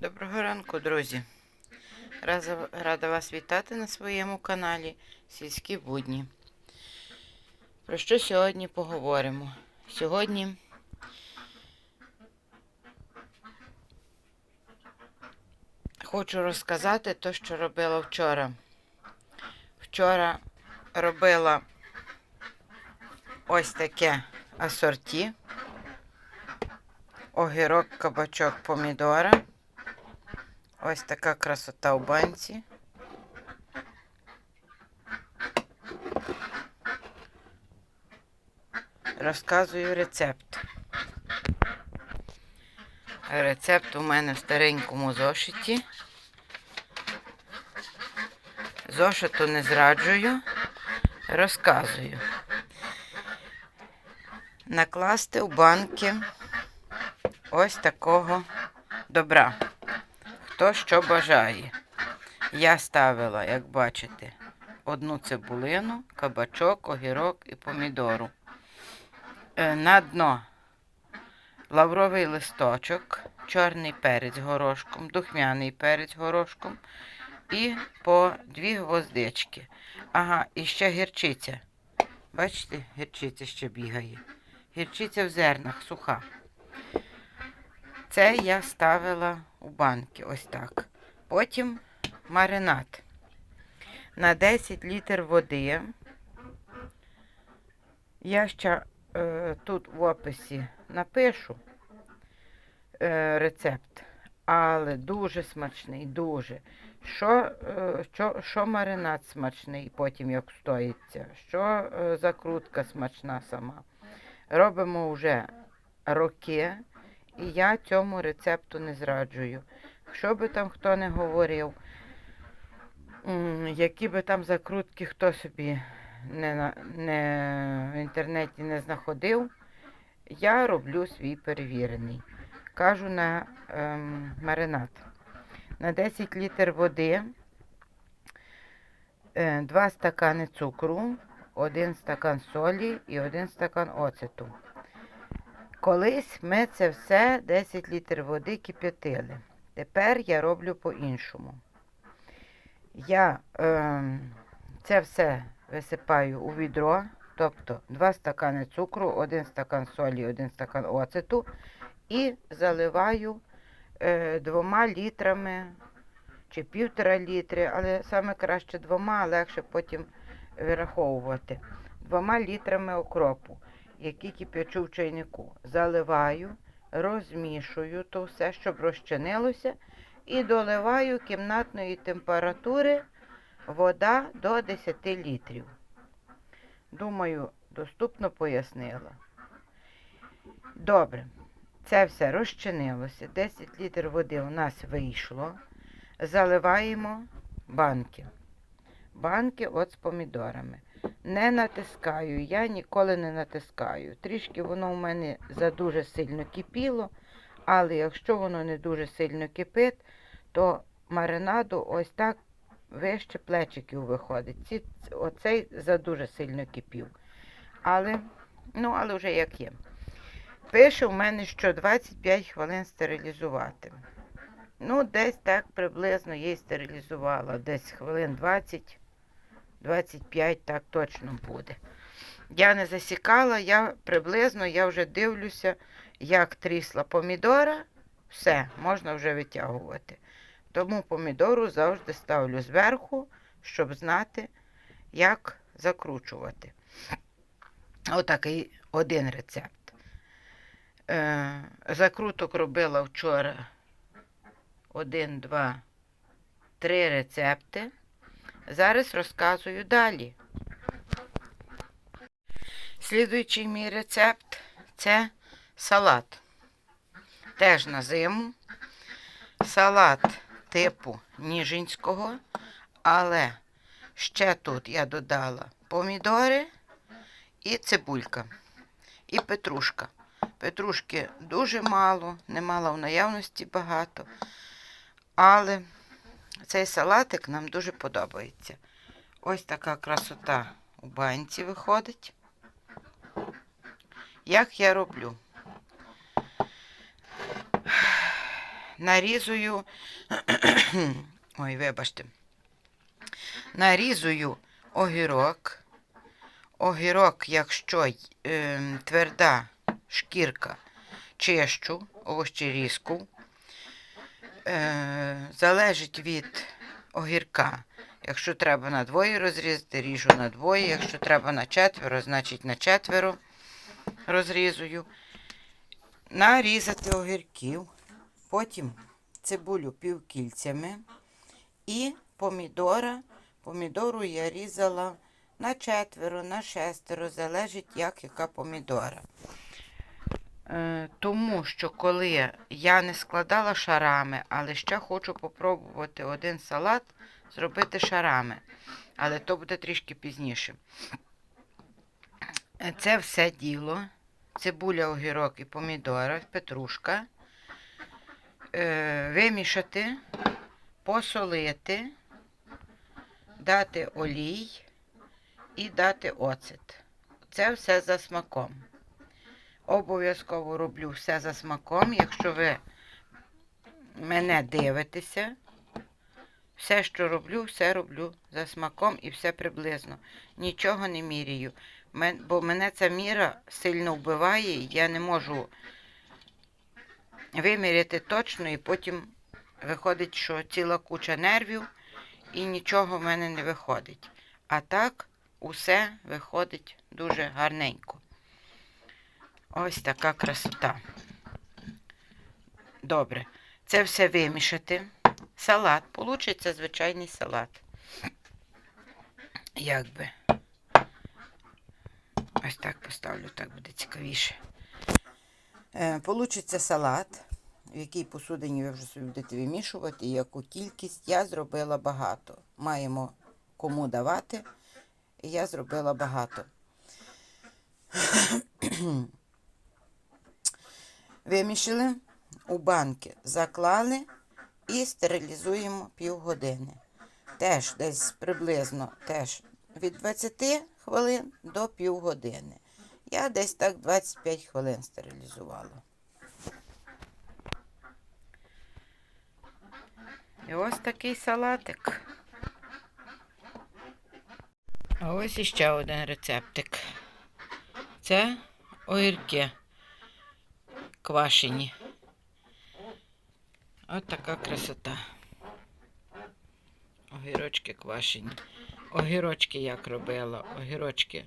Доброго ранку, друзі. Рада вас вітати на своєму каналі Сільські будні. Про що сьогодні поговоримо? Сьогодні хочу розказати те, що робила вчора. Вчора робила ось таке асорті. Огірок, кабачок, помідора. Ось така красота у банці. Розказую рецепт. Рецепт у мене в старенькому зошиті. Зошиту не зраджую, розказую. Накласти у банки ось такого добра хто що бажає. Я ставила, як бачите, одну цибулину, кабачок, огірок і помідору. Е, На дно лавровий листочок, чорний перець горошком, духмяний перець горошком і по дві гвоздички. Ага, і ще гірчиця. Бачите, гірчиця ще бігає. Гірчиця в зернах суха. Це я ставила у банки, ось так. Потім маринад. На 10 літр води. Я ще е, тут в описі напишу е, рецепт, але дуже смачний, дуже. Що, е, що, що маринад смачний, потім як стоїться, що е, закрутка смачна сама. Робимо вже роки. І я цьому рецепту не зраджую. Що би там хто не говорив, які би там закрутки хто собі не, не, в інтернеті не знаходив, я роблю свій перевірений. Кажу на ем, маринад. На 10 літр води, 2 стакани цукру, 1 стакан солі і 1 стакан оцету. Колись ми це все 10 літрів води кип'ятили. Тепер я роблю по-іншому. Я е, це все висипаю у відро, тобто 2 стакани цукру, 1 стакан солі, 1 стакан оцету і заливаю е, двома літрами чи півтора літри, але саме краще двома, легше потім вираховувати. Двома літрами окропу які кип'ячу в чайнику. Заливаю, розмішую то все, щоб розчинилося, і доливаю кімнатної температури вода до 10 літрів. Думаю, доступно пояснила. Добре, це все розчинилося. 10 літрів води у нас вийшло. Заливаємо банки. Банки от з помідорами. Не натискаю, я ніколи не натискаю. Трішки воно у мене задуже сильно кипіло, але якщо воно не дуже сильно кипить, то маринаду ось так вище плечиків виходить. Ці, оцей задуже сильно кипів. Але, ну, але вже як є. Пише в мене, що 25 хвилин стерилізувати. Ну, десь так приблизно й стерилізувала. Десь хвилин 20. 25 так точно буде. Я не засікала, я приблизно я вже дивлюся, як трісла помідора. Все, можна вже витягувати. Тому помідору завжди ставлю зверху, щоб знати, як закручувати. Отакий один рецепт. Е, закруток робила вчора один, два, три рецепти. Зараз розказую далі. Слідуючий мій рецепт це салат. Теж на зиму. Салат типу ніжинського, але ще тут я додала помідори і цибулька, і петрушка. Петрушки дуже мало, не мала в наявності багато, але цей салатик нам дуже подобається. Ось така красота у банці виходить. Як я роблю? нарізую. Ой, вибачте. Нарізую огірок. Огірок, якщо е, тверда шкірка, чищу, овощерізку. Е, залежить від огірка. Якщо треба на двоє розрізати, ріжу на двоє. Якщо треба на четверо, значить на четверо розрізую. Нарізати огірків. Потім цибулю півкільцями. І помідора. Помідору я різала на четверо, на шестеро, залежить, як яка помідора. Е, тому що коли я не складала шарами, але ще хочу попробувати один салат зробити шарами. Але то буде трішки пізніше. Е, Це все діло. Цибуля, огірок і помідора, петрушка. Е, вимішати, посолити, дати олій і дати оцет. Це все за смаком. Обов'язково роблю все за смаком. Якщо ви мене дивитеся, все, що роблю, все роблю за смаком і все приблизно. Нічого не міряю. Бо мене ця міра сильно вбиває, я не можу виміряти точно, і потім виходить, що ціла куча нервів і нічого в мене не виходить. А так усе виходить дуже гарненько. Ось така красота. Добре. Це все вимішати. Салат. Получиться звичайний салат. Якби. Ось так поставлю, так буде цікавіше. Е, получиться салат, в якій посудині ви вже собі будете вимішувати, яку кількість я зробила багато. Маємо кому давати, і я зробила багато. Вимішали у банки, заклали і стерилізуємо півгодини. Теж десь приблизно теж від 20 хвилин до півгодини. Я десь так 25 хвилин стерилізувала. І ось такий салатик. А ось іще один рецептик. Це огірки квашені. От така красота. Огірочки квашені. Огірочки як робила? Огірочки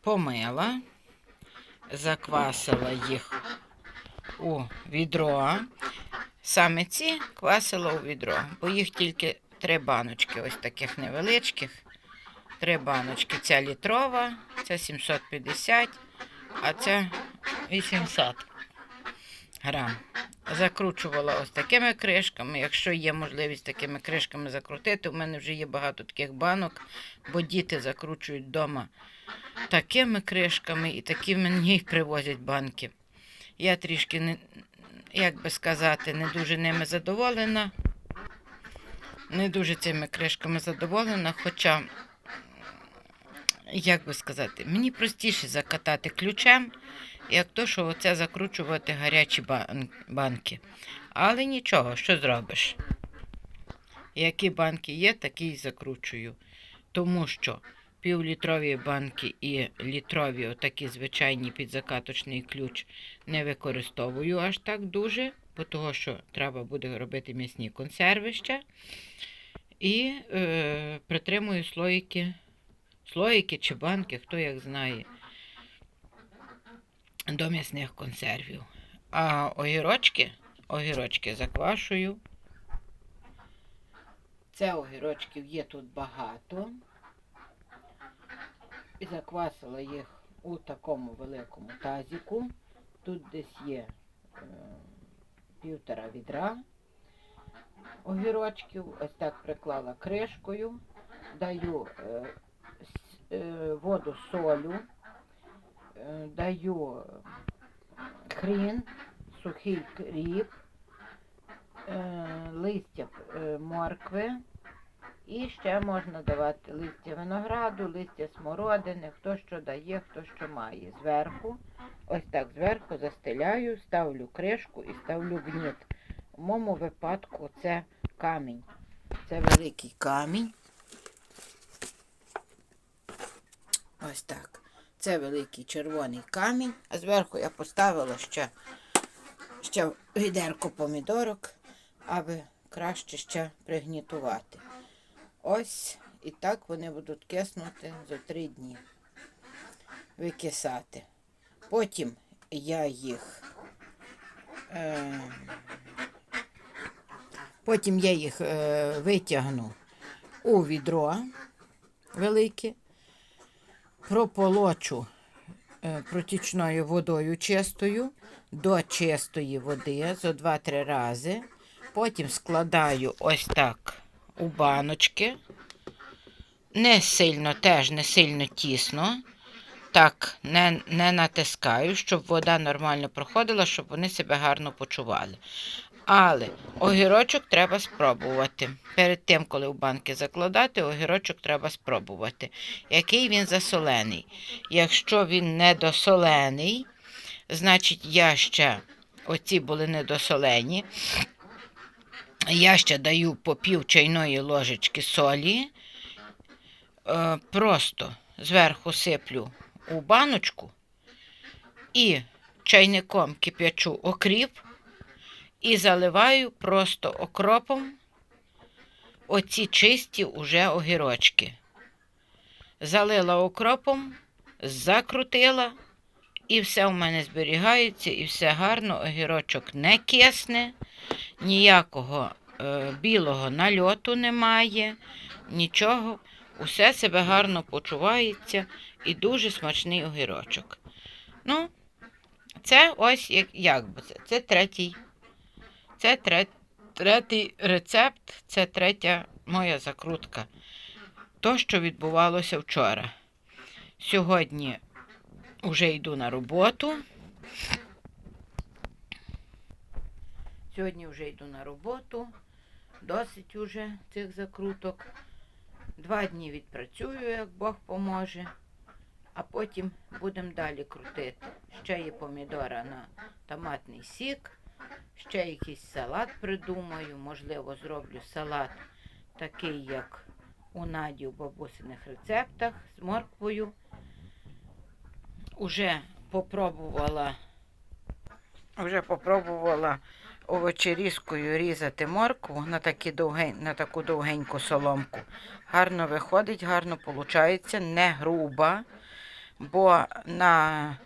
помила, заквасила їх у відро. Саме ці квасила у відро, бо їх тільки три баночки, ось таких невеличких. Три баночки. Ця літрова, це 750, а це 800 грам. Закручувала ось такими кришками. Якщо є можливість такими кришками закрутити, у мене вже є багато таких банок, бо діти закручують вдома такими кришками і такі мені привозять банки. Я трішки, не, як би сказати, не дуже ними задоволена. Не дуже цими кришками задоволена, хоча, як би сказати, мені простіше закатати ключем, як то, що оце закручувати гарячі банки. Але нічого, що зробиш? Які банки є, такі й закручую. Тому що півлітрові банки і літрові, отакі звичайні під закаточний ключ, не використовую аж так дуже, бо того, що треба буде робити м'ясні консерви ще. І е, притримую слоїки, слоїки чи банки, хто як знає, до м'ясних консервів. А огірочки, огірочки заквашую. Це огірочків є тут багато. І заквасила їх у такому великому тазіку. Тут десь є е, півтора відра огірочків. Ось так приклала кришкою. Даю е, воду солю, е, даю хрін, сухий кріп, е, листя е, моркви. І ще можна давати листя винограду, листя смородини, хто що дає, хто що має. Зверху, ось так зверху застеляю, ставлю кришку і ставлю гніт. У моєму випадку це камінь. Це великий камінь. Ось так. Це великий червоний камінь, а зверху я поставила ще, ще відерко помідорок, аби краще ще пригнітувати. Ось і так вони будуть киснути за три дні. Викисати. Потім я їх. Е, потім я їх е, витягну у відро велике, прополочу е, протічною водою чистою до чистої води зо 2-3 рази. Потім складаю ось так у баночки. Не сильно, теж не сильно тісно. Так, не, не натискаю, щоб вода нормально проходила, щоб вони себе гарно почували. Але огірочок треба спробувати. Перед тим, коли в банки закладати, огірочок треба спробувати. Який він засолений. Якщо він недосолений, значить я ще оці були недосолені. Я ще даю по пів чайної ложечки солі. Е, просто зверху сиплю у баночку і чайником кип'ячу окріп і заливаю просто окропом оці чисті уже огірочки. Залила окропом, закрутила, і все в мене зберігається, і все гарно, огірочок не кисне, ніякого е, білого нальоту немає, нічого. Усе себе гарно почувається і дуже смачний огірочок. Ну, це ось як, як би це. Це третій. Це тре, третій рецепт, це третя моя закрутка. То, що відбувалося вчора. Сьогодні вже йду на роботу. Сьогодні вже йду на роботу. Досить уже цих закруток. Два дні відпрацюю, як Бог поможе, а потім будемо далі крутити. Ще є помідора на томатний сік, ще якийсь салат придумаю. Можливо, зроблю салат такий, як у Наді у бабусиних рецептах з морквою. Уже попробувала, вже попробувала овочерізкою різати моркву на, такі довгень, на таку довгеньку соломку. Гарно виходить, гарно виходить, не груба, бо на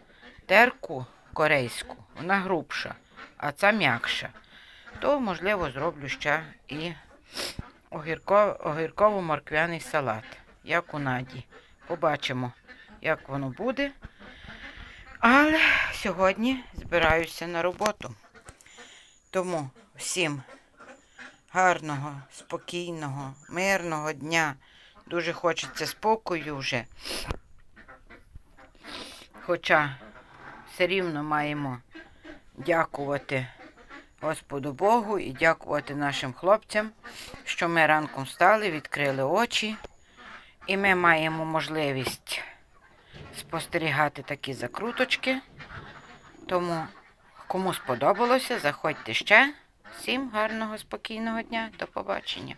терку корейську вона грубша, а ця м'якша. То, можливо, зроблю ще і огірково-морквяний салат, як у Наді. Побачимо, як воно буде. Але сьогодні збираюся на роботу. Тому всім гарного, спокійного, мирного дня. Дуже хочеться спокою вже. Хоча все рівно маємо дякувати Господу Богу і дякувати нашим хлопцям, що ми ранком встали, відкрили очі, і ми маємо можливість спостерігати такі закруточки. Тому Кому сподобалося, заходьте ще. Всім гарного, спокійного дня. До побачення.